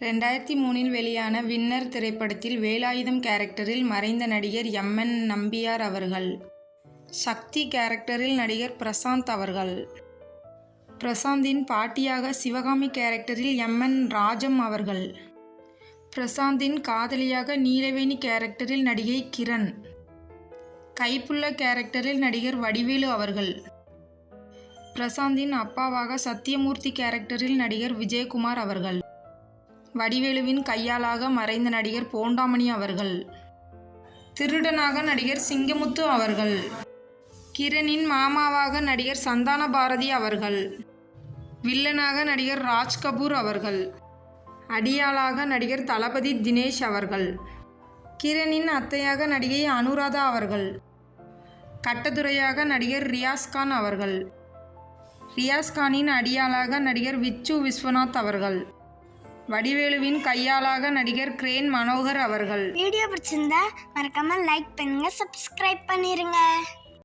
ரெண்டாயிரத்தி மூணில் வெளியான வின்னர் திரைப்படத்தில் வேலாயுதம் கேரக்டரில் மறைந்த நடிகர் எம்என் நம்பியார் அவர்கள். சக்தி கேரக்டரில் நடிகர் பிரசாந்த் அவர்கள். பிரசாந்தின் பாட்டியாக சிவகாமி கேரக்டரில் எம்என் ராஜம் அவர்கள். பிரசாந்தின் காதலியாக நீலவேணி கேரக்டரில் நடிகை கிரண். கைப்புள்ள கேரக்டரில் நடிகர் வடிவேலு அவர்கள். பிரசாந்தின் அப்பாவாக சத்தியமூர்த்தி கேரக்டரில் நடிகர் விஜயகுமார் அவர்கள். வடிவேலுவின் கையாளாக மறைந்த நடிகர் போண்டாமணி அவர்கள். திருடனாக நடிகர் சிங்கமுத்து அவர்கள். கிரணின் மாமாவாக நடிகர் சந்தான பாரதி அவர்கள். வில்லனாக நடிகர் ராஜ் கபூர் அவர்கள். அடியாளாக நடிகர் தளபதி தினேஷ் அவர்கள். கிரணின் அத்தையாக நடிகை அனுராதா அவர்கள். கட்டதுரையாக நடிகர் ரியாஸ்கான் அவர்கள். ரியாஸ்கானின் அடியாளாக நடிகர் விச்சு விஸ்வநாத் அவர்கள். வடிவேலுவின் கையாளாக நடிகர் கிரேன் மனோகர் அவர்கள். வீடியோ பிடிச்சிருந்தா மறக்காம லைக் பண்ணுங்க சப்ஸ்கிரைப் பண்ணிருங்க.